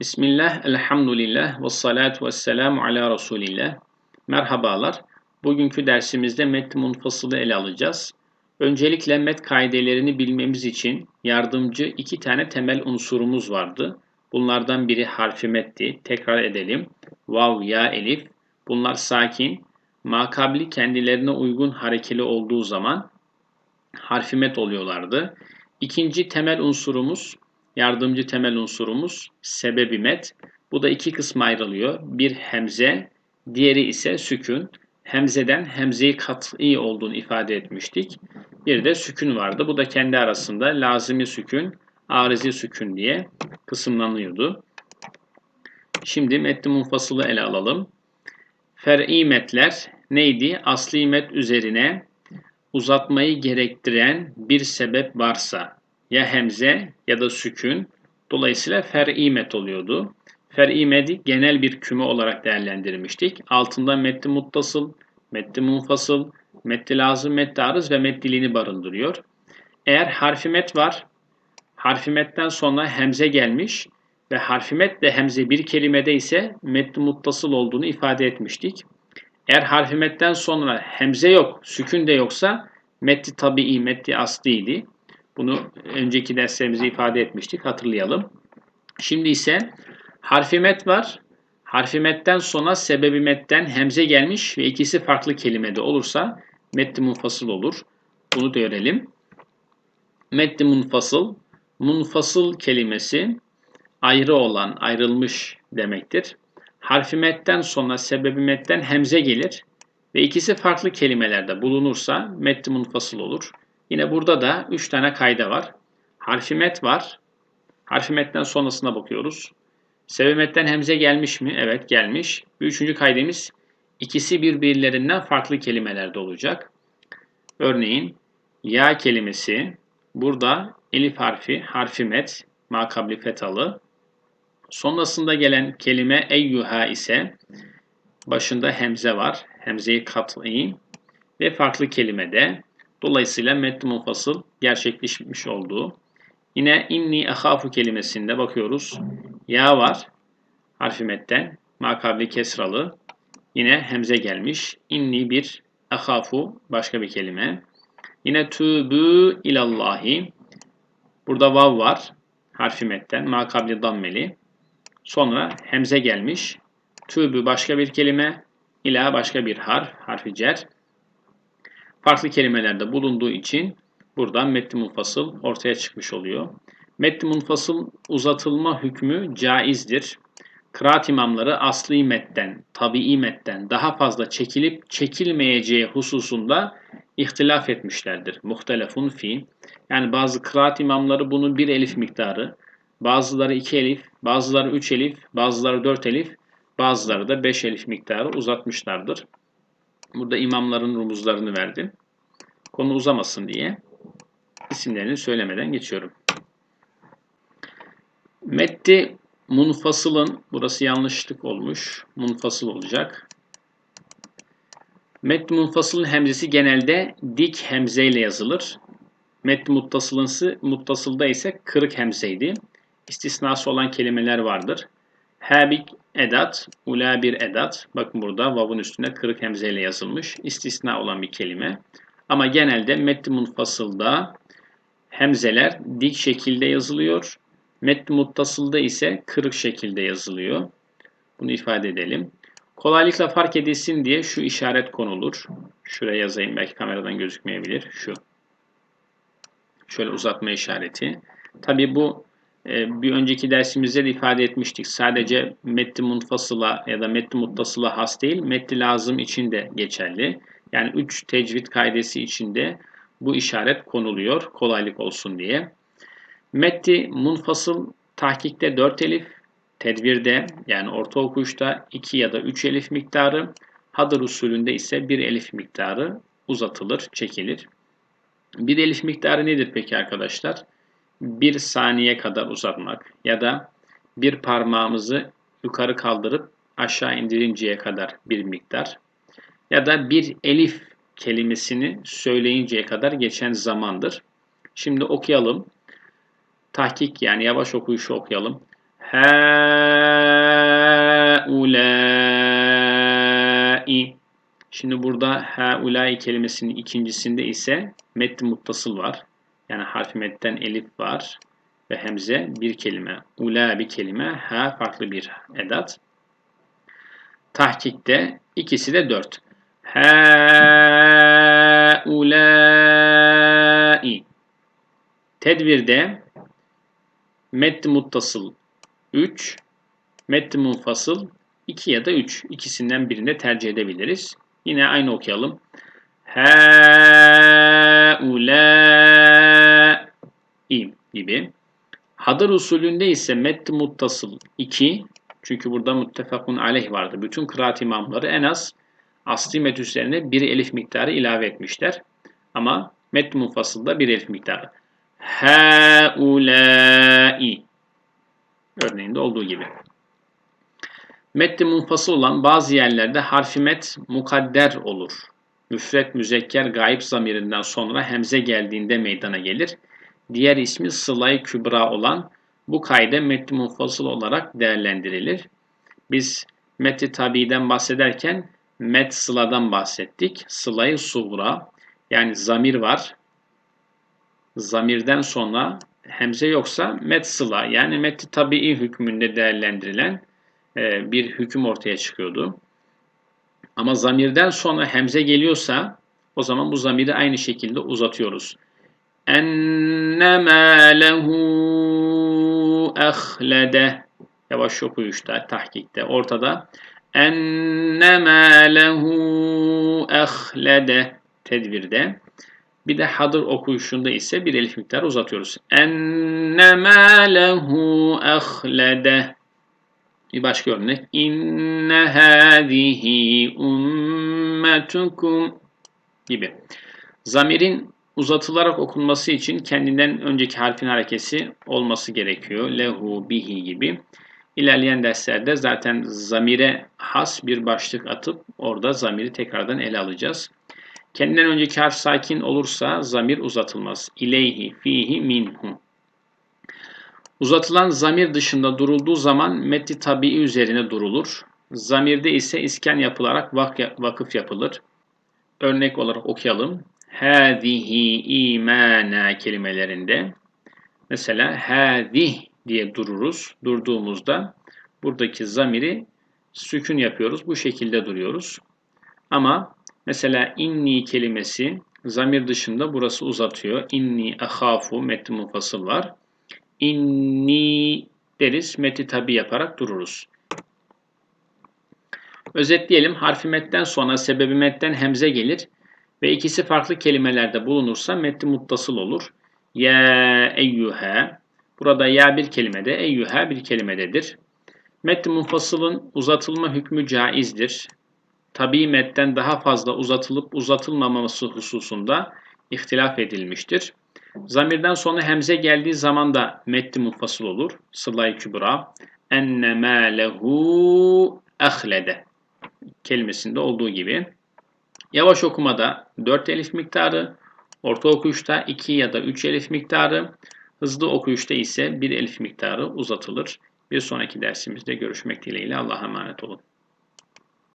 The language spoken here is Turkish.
Bismillah, elhamdülillah ve salatu ve selamu ala Resulillah. Merhabalar. Bugünkü dersimizde metni munfasılı ele alacağız. Öncelikle met kaidelerini bilmemiz için yardımcı iki tane temel unsurumuz vardı. Bunlardan biri harfi metti. Tekrar edelim. Vav, ya, elif. Bunlar sakin. Makabli kendilerine uygun harekeli olduğu zaman harfi met oluyorlardı. İkinci temel unsurumuz Yardımcı temel unsurumuz sebebi met. Bu da iki kısma ayrılıyor. Bir hemze, diğeri ise sükün. Hemzeden hemzeyi kat'i olduğunu ifade etmiştik. Bir de sükün vardı. Bu da kendi arasında lazimi sükün, arizi sükün diye kısımlanıyordu. Şimdi metni munfasılı ele alalım. Fer'i metler neydi? Asli met üzerine uzatmayı gerektiren bir sebep varsa ya hemze ya da sükün. Dolayısıyla fer'i met oluyordu. Fer'i medi genel bir küme olarak değerlendirmiştik. Altında metni muttasıl, metni munfasıl, metni lazım, metni arız ve metniliğini barındırıyor. Eğer harfi met var, harfi metten sonra hemze gelmiş ve harfi de hemze bir kelimede ise metni muttasıl olduğunu ifade etmiştik. Eğer harfi metten sonra hemze yok, sükün de yoksa metni tabii, metni aslıydı. Bunu önceki derslerimizde ifade etmiştik. Hatırlayalım. Şimdi ise harfi met var. Harfi metten sonra sebebi metten hemze gelmiş ve ikisi farklı kelimede olursa metni munfasıl olur. Bunu da görelim. Metni munfasıl, munfasıl kelimesi ayrı olan, ayrılmış demektir. Harfi metten sonra sebebi metten hemze gelir ve ikisi farklı kelimelerde bulunursa metni munfasıl olur. Yine burada da 3 tane kayda var. Harfi met var. Harfi metten sonrasına bakıyoruz. Sebemetten hemze gelmiş mi? Evet gelmiş. Üçüncü kaydemiz ikisi birbirlerinden farklı kelimelerde olacak. Örneğin ya kelimesi burada elif harfi, harfi met, makabli fetalı. Sonrasında gelen kelime eyyuha ise başında hemze var. Hemzeyi katlayın ve farklı kelimede Dolayısıyla metni munfasıl gerçekleşmiş olduğu. Yine inni ahafu kelimesinde bakıyoruz. Ya var harfi metten. Makabli kesralı. Yine hemze gelmiş. İnni bir ahafu başka bir kelime. Yine tübü ilallahi. Burada vav var. Harfi metten. Makabli dammeli. Sonra hemze gelmiş. Tübü başka bir kelime. İla başka bir harf. Harfi cer farklı kelimelerde bulunduğu için buradan metni munfasıl ortaya çıkmış oluyor. Metni munfasıl uzatılma hükmü caizdir. Kıraat imamları asli metten, tabii metten daha fazla çekilip çekilmeyeceği hususunda ihtilaf etmişlerdir. Muhtelefun fi. Yani bazı kıraat imamları bunun bir elif miktarı, bazıları iki elif, bazıları üç elif, bazıları dört elif, bazıları da beş elif miktarı uzatmışlardır. Burada imamların rumuzlarını verdim. Konu uzamasın diye isimlerini söylemeden geçiyorum. Metti munfasılın, burası yanlışlık olmuş, munfasıl olacak. Metti munfasılın hemzesi genelde dik hemzeyle yazılır. Metti muttasılınsı, muttasılda ise kırık hemzeydi. İstisnası olan kelimeler vardır. Hebik edat, ula bir edat. Bakın burada vavun üstüne kırık hemzeyle yazılmış. İstisna olan bir kelime. Ama genelde metni munfasılda hemzeler dik şekilde yazılıyor. Metni muttasılda ise kırık şekilde yazılıyor. Bunu ifade edelim. Kolaylıkla fark edilsin diye şu işaret konulur. Şuraya yazayım belki kameradan gözükmeyebilir. Şu. Şöyle uzatma işareti. Tabi bu bir önceki dersimizde de ifade etmiştik. Sadece metni munfasıla ya da metni muttasıla has değil, metni lazım için de geçerli. Yani 3 tecvid kaidesi içinde bu işaret konuluyor kolaylık olsun diye. Metti munfasıl tahkikte 4 elif, tedbirde yani orta okuyuşta 2 ya da 3 elif miktarı, hadır usulünde ise 1 elif miktarı uzatılır, çekilir. 1 elif miktarı nedir peki arkadaşlar? 1 saniye kadar uzatmak ya da bir parmağımızı yukarı kaldırıp aşağı indirinceye kadar bir miktar ya da bir elif kelimesini söyleyinceye kadar geçen zamandır. Şimdi okuyalım. Tahkik yani yavaş okuyuşu okuyalım. haulâi. Şimdi burada haulâi kelimesinin ikincisinde ise metni muttasıl var. Yani harfi metten elif var ve hemze bir kelime. Ula bir kelime, ha farklı bir edat. Tahkikte ikisi de dört. Haulâi. Tedvirde metni muttasıl 3, metni munfasıl 2 ya da 3. İkisinden birinde tercih edebiliriz. Yine aynı okuyalım. Haulâi gibi. Hadır usulünde ise metni muttasıl 2. Çünkü burada muttefakun aleyh vardı. Bütün kıraat imamları en az asli met üzerine bir elif miktarı ilave etmişler. Ama metni munfasılda bir elif miktarı. Haulâi örneğinde olduğu gibi. Metni munfasıl olan bazı yerlerde harfi met mukadder olur. Müfret müzekker gayb zamirinden sonra hemze geldiğinde meydana gelir. Diğer ismi sıla kübra olan bu kayda metni munfasıl olarak değerlendirilir. Biz metni tabi'den bahsederken met sıladan bahsettik. Sıla-i suğra yani zamir var. Zamirden sonra hemze yoksa met sıla yani metni tabii hükmünde değerlendirilen e, bir hüküm ortaya çıkıyordu. Ama zamirden sonra hemze geliyorsa o zaman bu zamiri aynı şekilde uzatıyoruz. Ennemâ lehu ehlede Yavaş okuyuşta, tahkikte, ortada. Ennemâ lehu ehlede tedbirde. Bir de hadır okuyuşunda ise bir elif miktarı uzatıyoruz. Ennemâ lehu ehlede bir başka örnek. İnne hâzihi ummetukum gibi. Zamirin uzatılarak okunması için kendinden önceki harfin harekesi olması gerekiyor. Lehu, bihi gibi. İlerleyen derslerde zaten zamire has bir başlık atıp orada zamiri tekrardan ele alacağız. Kendinden önceki harf sakin olursa zamir uzatılmaz. İleyhi, fihi, minhu. Uzatılan zamir dışında durulduğu zaman metni tabii üzerine durulur. Zamirde ise iskan yapılarak vakıf yapılır. Örnek olarak okuyalım. Hâzihi imana kelimelerinde mesela hâzih diye dururuz. Durduğumuzda buradaki zamiri sükun yapıyoruz. Bu şekilde duruyoruz. Ama mesela inni kelimesi zamir dışında burası uzatıyor. İnni ahafu metni mufasıl var inni deriz. Meti tabi yaparak dururuz. Özetleyelim. Harfi metten sonra sebebi metten hemze gelir ve ikisi farklı kelimelerde bulunursa metni muttasıl olur. Ya eyyuha. Burada ya bir kelimede, eyyuha bir kelimededir. Metni munfasılın uzatılma hükmü caizdir. Tabi metten daha fazla uzatılıp uzatılmaması hususunda ihtilaf edilmiştir. Zamirden sonra hemze geldiği zaman da metni munfasıl olur. Sıla-i kübra. Ennemâ lehu ehlede kelimesinde olduğu gibi. Yavaş okumada 4 elif miktarı, orta okuyuşta 2 ya da 3 elif miktarı, hızlı okuyuşta ise 1 elif miktarı uzatılır. Bir sonraki dersimizde görüşmek dileğiyle Allah'a emanet olun.